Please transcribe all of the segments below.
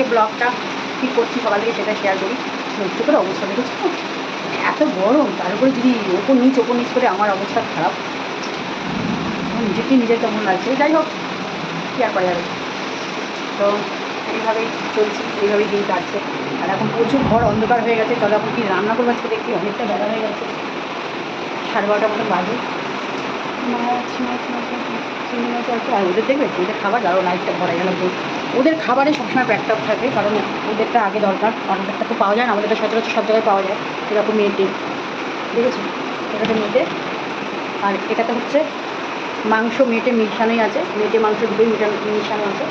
আজকে ব্লগটা কী করছি সকাল থেকে সেটা শেয়ার করি। একটু করে অবস্থা দেখেছি তো? এত গরম, তার উপরে যদি ওপর নিচ ওপর নিচ করে আমার অবস্থা খারাপ নিজেকে নিজের কেমন লাগছে? যাই হোক, কী আর করা যাবে? তো এইভাবেই চলছি, এইভাবেই দিন কাটছে। আর এখন প্রচুর ঘর অন্ধকার হয়ে গেছে। চলো এখন কি রান্না করব আজকে দেখি, অনেকটা বেলা হয়ে গেছে। সাড়ে বারোটা মতো বাজে। মাছ মাছ মাছ আর ওদের দেখবে, ওদের খাবার আরও লাইফটা ভরা গেল। ওদের খাবারে সবসময় প্যাকটা থাকে, কারণ ওদেরটা আগে দরকার। আর ওদেরটা তো পাওয়া যায় না আমাদেরটা সচরাচর সব জায়গায় পাওয়া যায় এরকম মেয়েটি ঠিক আছে এটাতে মেটে আর এটাতে হচ্ছে মাংস মেটে মিশানোই আছে মেটে মাংস দুটোই মিশানো মিশানো আছে।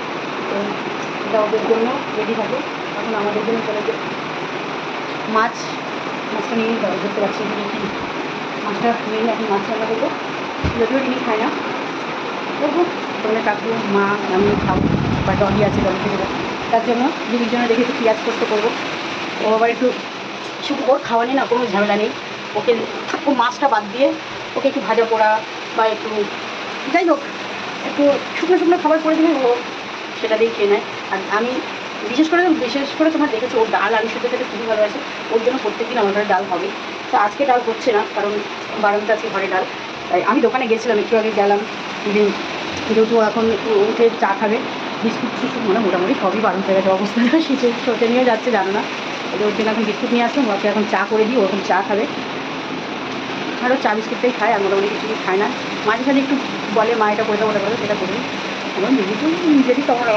তো এটা ওদের জন্য রেডি থাকে। এখন আমাদের জন্য চলে যে মাছ, মাছটা নিয়ে ধরতে পারছি মাছটা নিয়ে এখন মাছ রান্না করব। যদিও তিনি খায় না। করব তোমাদের কাকু, মা, আমি খাব। বা ডলি আছে ডলি থেকে তার জন্য দিদির জন্য দেখি একটু পেঁয়াজ করতে করব। ও আবার একটু ওর খাওয়া না, কোনো ঝামেলা নেই। ওকে ও মাছটা বাদ দিয়ে ওকে একটু ভাজা পোড়া বা একটু যাই হোক, একটু শুকনো শুকনো খাবার করে দিলে ও সেটা দিয়ে খেয়ে নেয়। আর আমি বিশেষ করে বিশেষ করে তোমার দেখেছ, ওর ডাল আলু সেদ্ধ খেতে খুবই ভালোবাসে। ওর জন্য প্রত্যেকদিন আমার ডাল হবে তো আজকে ডাল হচ্ছে না, কারণ বারণটা আছে ঘরে ডাল। তাই আমি দোকানে গেছিলাম, একটু আগে গেলাম। যেহেতু এখন একটু উঠে চা খাবে। বিস্কুট টিস্কুট মানে মোটামুটি সবই বারণ হয়ে গেছে অবস্থা। শীতে সোচে নিয়ে যাচ্ছে, জানো না? ওদের ওর জন্য এখন বিস্কুট নিয়ে আসলাম, ওকে এখন চা করে দিই, ও এখন চা খাবে। আরও চা বিস্কুটটাই খায়, আর মোটামুটি কিছু খায় না। মাঝে সাঝে একটু বলে, মা, এটা করে দাও, ওটা করে সেটা করি এবং নিজে তো নিজেরই তোমার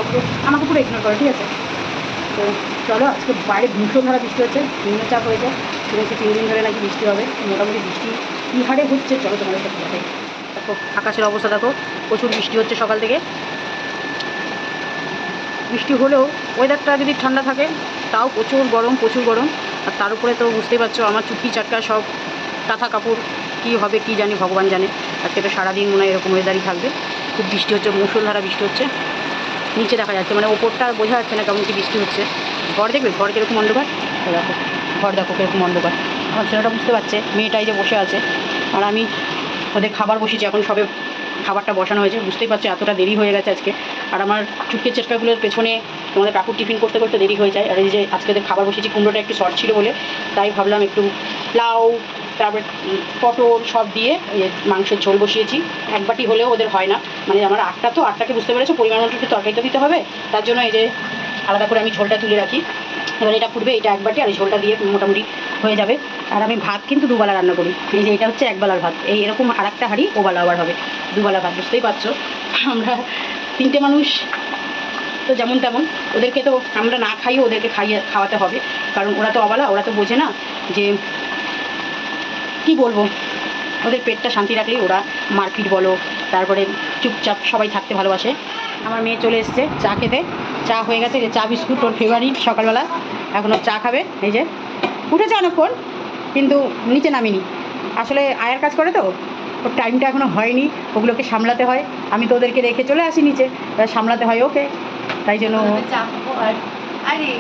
আমাকে পুরো ইগনোর করে, ঠিক আছে? তো চলো, আজকে বাইরে ধারা বৃষ্টি হচ্ছে নিম্নচাপ হয়েছে। শুনেছি তিন দিন ধরে নাকি বৃষ্টি হবে, মোটামুটি বৃষ্টি কী হারে হচ্ছে, চলো তোমাদের সাথে দেখো, আকাশের অবস্থা দেখো, প্রচুর বৃষ্টি হচ্ছে সকাল থেকে। বৃষ্টি হলেও ওয়েদারটা যদি ঠান্ডা থাকে, তাও প্রচুর গরম প্রচুর গরম। আর তার উপরে তো বুঝতেই পারছ, আমার চুটকি চাটকা সব কাঁথা কাপড়, কী হবে, কী জানি, ভগবান জানে। আজকে তো সারাদিন মনে হয় এরকম ওয়েদারই থাকবে। খুব বৃষ্টি হচ্ছে মুসলধারা বৃষ্টি হচ্ছে। নিচে দেখা যাচ্ছে মানে ওপরটা বোঝা যাচ্ছে না কেমন কি বৃষ্টি হচ্ছে। ঘর দেখবে? ঘর কীরকম অন্ধকার? দেখো, ঘর দেখো কীরকম অন্ধকার। আমার ছেলেটা বুঝতে পারছে, মেয়েটাই যে বসে আছে। আর আমি ওদের খাবার বসেছি এখন সবে খাবারটা বসানো হয়েছে, বুঝতেই পারছ এতটা দেরি হয়ে গেছে আজকে। আর আমার চুটকে চেটকাগুলোর পেছনে তোমাদের কাকুর টিফিন করতে করতে দেরি হয়ে যায়। আর এই যে আজকে খাবার বসেছি, কুমড়োটা একটু শর্ট ছিল বলে, তাই ভাবলাম একটু লাউ, তারপর পটল সব দিয়ে মাংসের ঝোল বসিয়েছি। এক বাটি হলেও ওদের হয় না। মানে আমার আটটা তো, আটটাকে বুঝতে পেরেছ? পরিমাণ মতো একটু তরকারিটা দিতে হবে। তার জন্য এই যে আলাদা করে আমি ঝোলটা তুলে রাখি। এবার এটা ফুটবে এটা একবারটি আর ঝোলটা দিয়ে মোটামুটি হয়ে যাবে। আর আমি ভাত কিন্তু দুবেলা রান্না করি। এই যে এটা হচ্ছে একবেলার ভাত। এই এরকম আর একটা হাঁড়ি ওবেলা আবার হবে। দুবেলা ভাত, বুঝতেই পারছ? আমরা তিনটে মানুষ, তো যেমন তেমন। ওদেরকে তো আমরা না খাইয়ে ওদেরকে খাইয়ে খাওয়াতে হবে। কারণ ওরা তো অবলা, ওরা তো বোঝে না যে কি বলব? ওদের পেটটা শান্তি রাখলেই ওরা মারপিট বলো, তারপরে চুপচাপ সবাই থাকতে ভালোবাসে। আমার মেয়ে চলে এসছে চা খেতে। চা হয়ে গেছে যে চা বিস্কুট ওর ফেভারিট সকালবেলা। এখন ও চা খাবে এই যে। উঠেছে অনেকক্ষণ কিন্তু নিচে নামিনি। আসলে আয়ার কাজ করে তো ওর টাইমটা এখনও হয়নি ওগুলোকে সামলাতে হয়। আমি তো ওদেরকে রেখে চলে আসি নিচে এবার সামলাতে হয় ওকে। তাই জন্য আর আরে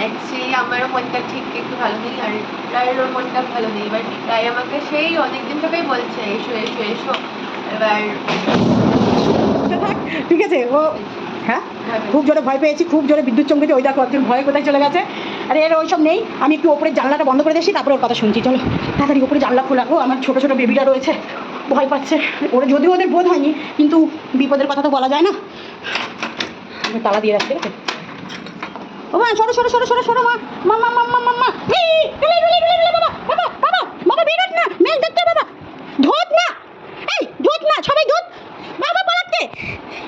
অ্যাকচুয়ালি আমারও মনটা ঠিক একটু ভালো নেই আর রায়েরও মনটা ভালো নেই। এবার রায় আমাকে সেই অনেকদিন থেকেই বলছে এসো এসো এসো। এবার ঠিক আছে ও হ্যাঁ? খুব জোরে ভয় পেয়েছি, খুব জোরে বিদ্যুৎ চমকেছে, ওই দেখো ভয়ে কোথায় চলে গেছে। আরে এর ওইসব নেই, আমি একটু ওপরে জানলাটা বন্ধ করে দিয়েছি, তারপরে ওর কথা শুনছি, চলো। তাড়াতাড়ি ওপরে জানলা খোলা, ও আমার ছোটো ছোটো বেবিটা রয়েছে, ভয় পাচ্ছে। ওরা যদিও ওদের বোধ হয়নি, কিন্তু বিপদের কথা তো বলা যায় না। তালা দিয়ে রাখছি ও মা, সরো সরো সরো সরো সরো, মা মা মা মা মা মা মা বাবা বাবা বাবা না, এই, ধোত না, সবাই ধোত পালাচ্ছে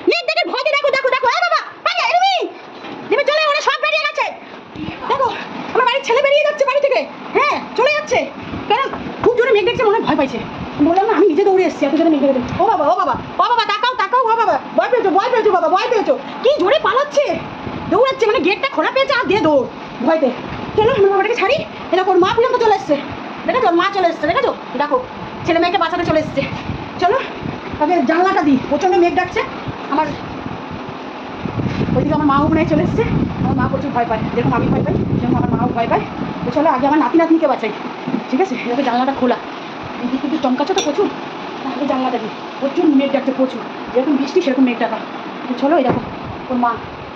মেঘ দেখে ভয় দেখো দেখো দেখো। এই বাবা এই এরমি দেবে চলে ওরা সব বেরিয়ে গেছে। দেখো, আমার বাড়ির ছেলে বেরিয়ে যাচ্ছে বাড়ি থেকে। হ্যাঁ চলে যাচ্ছে। কারণ খুব জোরে মেঘ দেখছে, মনে ভয় পাইছে। বললাম না, আমি নিজে দৌড়ে এসেছি, এত মেঘ দেখে। ও বাবা ও বাবা ও বাবা, তাকাও তাকাও, ও বাবা, ভয় পেয়েছ ভয় পেয়েছ, বাবা, ভয় পেয়েছ। কি জোরে পালাচ্ছে? দৌড়াচ্ছে মানে গেটটা খোলা পেয়েছে, আর দিয়ে দৌড়। ভয়তে চলো আমার বাবাটাকে ছাড়ি? এটা ওর মা পর্যন্ত চলে এসছে। দেখেছ? ওর মা চলে এসছে, দেখেছ? দেখো, ছেলে মেয়েকে বাঁচাতে চলে এসছে। চলো। তাকে জানলাটা দিই। প্রচণ্ড মেঘ ডাকছে। আমার ওইদিকে আমার মাও মনে চলে এসছে। আমার মা প্রচুর ভয় পায়। যেরকম আমি ভয় পাই, সেরকম আমার মাও ভয় পায়। তো চলো, আগে আমার নাতি নাতনিকে বাঁচাই। ঠিক আছে? এভাবে জানলাটা খোলা। এদিকে কিন্তু চমকাচ্ছে তো প্রচুর। তাহলে জানলাটা দিই। প্রচুর মেঘ ডাকছে, প্রচুর। যেরকম বৃষ্টি, সেরকম মেঘ ডাকা। চলো, এই দেখো, ওর মা।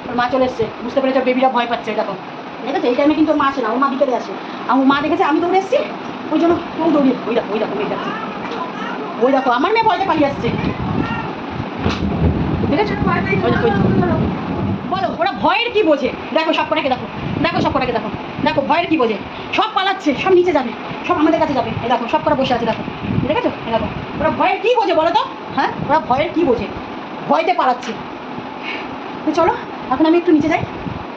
ওর মা চলে এসছে। বুঝতে পেরেছে বেবিরা ভয় পাচ্ছে দেখো। আছে এই টাইমে কিন্তু ওর মা আসে না। ওর মা বিকেলে আসে। আমার মা দেখেছে, আমি দৌড়ে এসেছি। ওই জন্য ও দৌড়িয়ে ওই দেখো ওই দেখো মেয়ে যাচ্ছে ওই দেখো, আমার মেয়ে ভয়তে পালিয়ে আসছে। ঠিক আছে। বলো, ওরা ভয়ের কি বোঝে? দেখো সব কটাকে দেখো দেখো সব কটাকে দেখো দেখো ভয়ের কি বোঝে? সব পালাচ্ছে, সব নিচে যাবে, সব আমাদের কাছে যাবে। দেখো, সব কটা বসে আছে, দেখো। দেখেছ? এই দেখো, ওরা ভয়ের কি বোঝে বলো তো? হ্যাঁ? ওরা ভয়ের কি বোঝে? ভয়তে পালাচ্ছে। চলো, এখন আমি একটু নিচে যাই।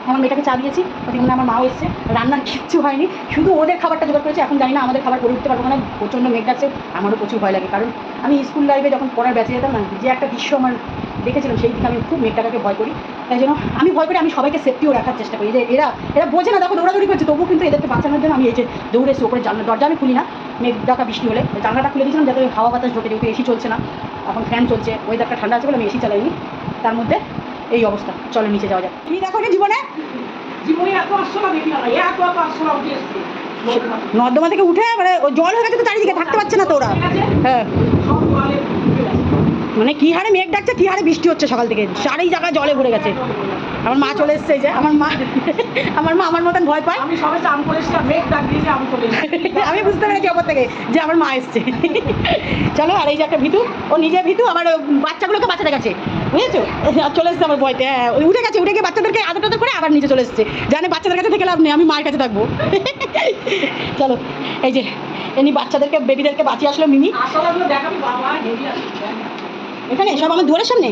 আমার মেয়েটাকে চা দিয়েছি, ওদিকে মনে আমার মাও এসছে। রান্নার কিচ্ছু হয়নি, শুধু ওদের খাবারটা জোগাড় করেছে, এখন জানি না আমাদের খাবার করে উঠতে পারব না প্রচণ্ড মেঘ ডাকছে, আমারও প্রচুর ভয় লাগে। কারণ আমি স্কুল লাইফে যখন পড়ার বেঁচে যেতাম না, যে একটা দৃশ্য আমার দেখেছিলাম, সেই দিকে আমি খুব মেঘটাকে ভয় করি। তাই জন্য আমি ভয় করি, আমি সবাইকে সেফটিও রাখার চেষ্টা করি। যে এরা এরা বোঝে না, দেখো দৌড়াদৌড়ি করছে, তবুও কিন্তু এদেরকে বাঁচানোর জন্য আমি এই যে দৌড়ে এসে ওপরে জানলা দরজা আমি খুলি না, মেঘ ডাকা বৃষ্টি হলে। জানলাটা খুলে দিয়েছিলাম, যাতে হাওয়া বাতাস ঢোকে, যেহেতু এসি চলছে না, এখন ফ্যান চলছে ওয়েদারটা ঠান্ডা আছে বলে আমি এসি চালাইনি। তার মধ্যে এই অবস্থা। চলো নিচে যাওয়া যাক। তুমি দেখো জীবনে? নর্দমা থেকে উঠে মানে জল হয়ে গেছে তো চারিদিকে থাকতে পারছে না তো ওরা। হ্যাঁ। মানে কি হারে মেঘ ডাকছে কি হারে বৃষ্টি হচ্ছে সকাল থেকে। চারি জায়গায় জলে ভরে গেছে। আমার মা চলে এসছে যে আমার মা আমার মা আমার মতন ভয় পায়। আমি সবে চান করে আমি চলে এসেছি। আমি বুঝতে পেরেছি ওপর থেকে যে আমার মা এসছে। চলো আর এই যে একটা ভিতু ও নিজে ভিতু আমার বাচ্চাগুলোকে বাঁচাতে গেছে। বুঝেছ? চলে এসছে আমার ভয়তে হ্যাঁ উঠে গেছে উঠে গিয়ে বাচ্চাদেরকে আদর টাদর করে আবার নিচে চলে এসছে। জানে বাচ্চাদের কাছে থেকে লাভ নেই আমি মায়ের কাছে থাকব। চলো এই যে এমনি বাচ্চাদেরকে বেবিদেরকে বাঁচিয়ে আসলো মিনি আসলে দেখাবি বাবা হেভি আসছে। এখানে সব আমার দুয়ারের সামনে?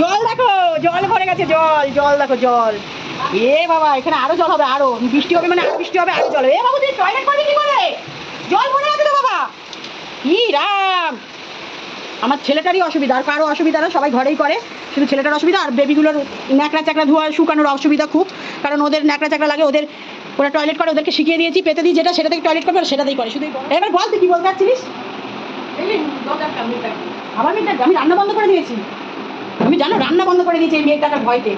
জল দেখো জল ভরে গেছে জল জল দেখো জল। এ বাবা এখানে আরও জল হবে আরও। বৃষ্টি হবে মানে আরও বৃষ্টি হবে আরও জল এ বাবু তুই টয়লেট করবি কি করে? জল ভরে তো বাবা। ই রাম। আমার ছেলেটারই অসুবিধা আর কারও অসুবিধা না সবাই ঘরেই করে। শুধু ছেলেটার অসুবিধা আর বেবিগুলোর ন্যাকড়া চ্যাকড়া ধোয়া শুকানোর অসুবিধা খুব। কারণ ওদের ন্যাকড়া চ্যাকড়া লাগে ওদের ওরা টয়লেট করে ওদেরকে শিখিয়ে দিয়েছি পেতে দিই যেটা সেটা থেকে টয়লেট করবে ওরা সেটাতেই করে। শুধু এবার বল তুই কি বলতে চাচ্ছিলিস? মেঘ ডাকবে আমি রান্না বন্ধ করে দিয়েছি। আমি জানো রান্না বন্ধ করে দিয়েছি এই মেঘ ডাকার ভয়তে।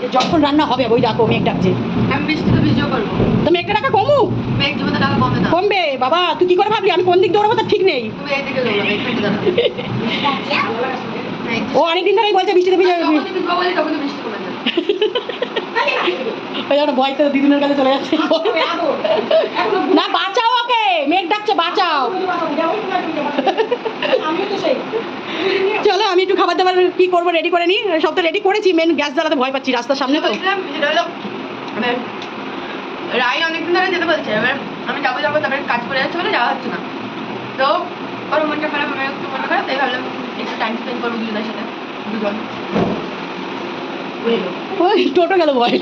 যে যখন রান্না হবে ওই দেখো মেঘ ডাকছে আমি বৃষ্টিতে ভিডিও করব। তো মেঘটা ডাকা কমু। মেঘ টাকা কমে না। কমবে। বাবা তুই কি করে ভাবলি? আমি কোন দিক দৌড়াবো তার ঠিক নেই। তুমি এই দিকে দৌড়াবে ও অনেকদিন ধরেই বলছে বৃষ্টিতে ভিজে যখন তুমি বলি তখন বৃষ্টি কমে যাবে। ওই জন্য ভয়তে দিদুনের কাছে চলে যাচ্ছে। এখনও না বাঁচাও ওকে। মেঘ ডাকছে বাঁচাও। যাবোই তো তুমি। আমিও তো সেই। আমি একটু খাবার দাবার কি করব রেডি করে নি? সব তো রেডি করেছি মেন গ্যাস জ্বালাতে ভয় পাচ্ছি, রাস্তার সামনে তো। মানে রাই অনেকদিন ধরে যেতে বলছে, এবার আমি যাব যাব, তারপরে কাজ করে যাচ্ছে বলে যাওয়া হচ্ছে না। তো, ওর মনটা খারাপ আমার একটু মনটা খারাপ, তাই ভাবলাম, একটু টাইম স্পেন্ড করব দুজনের সাথে, দুজন। ওই টোটো গেল বলে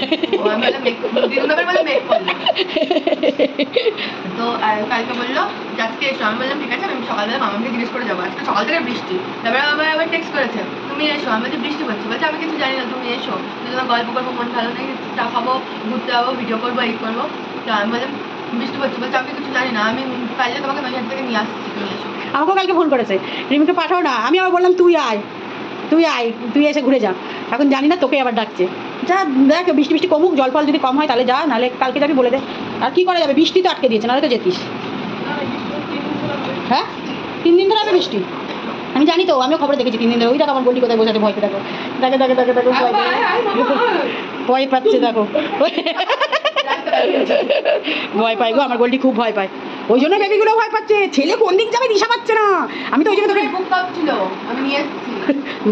তো আর কালকে বলল আজকে এসো। আমি বললাম ঠিক আছে আমি সকালবেলা মামাকে জিজ্ঞেস করে যাব। আজকে সকাল থেকে বৃষ্টি। তারপরে আমার আবার টেক্সট করেছে তুমি এসো আমি বলছি বৃষ্টি পড়ছে। বলছে আমি কিছু জানি না তুমি এসো। তুমি তোমার গল্প করব মন ভালো নেই চা খাব ঘুরতে যাব ভিডিও করব এই করব। তো আমি বললাম বৃষ্টি পড়ছে। বলছে আমি কিছু জানি না আমি কালকে তোমাকে নৈহাট থেকে নিয়ে আসছি তুমি এসো। আমাকেও কালকে ফোন করেছে। রিমিকে পাঠাও না আমি আবার বললাম তুই আয় তুই আয় তুই এসে ঘুরে যা। এখন জানি না তোকে আবার ডাকছে। যা দেখ বৃষ্টি বৃষ্টি কমুক জল ফল যদি কম হয় তাহলে যা নাহলে কালকে যাবি বলে দে। আর কি করা যাবে? বৃষ্টি তো আটকে দিয়েছে নাহলে তো যেতিস। হ্যাঁ? তিন দিন ধরে হবে বৃষ্টি? আমি জানি তো আমিও খবর দেখেছি তিন দিন ধরে। ওই দেখো আমার গন্ডি কোথায় আছে ভয় দেখো দেখে দেখে দেখে দেখো ভয় পাচ্ছে দেখো। ভয় পাই গো আমার গোল্ডি খুব ভয় পায়। ওই জন্য বেবিগুলো ভয় পাচ্ছে। ছেলে কোন দিক যাবে দিশা পাচ্ছে না। আমি তো ওই জন্য তোকে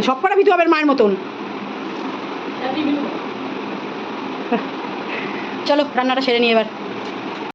সব কটা ভিতু হবে মায়ের মতন। চলো রান্নাটা সেরে নিয়ে এবার।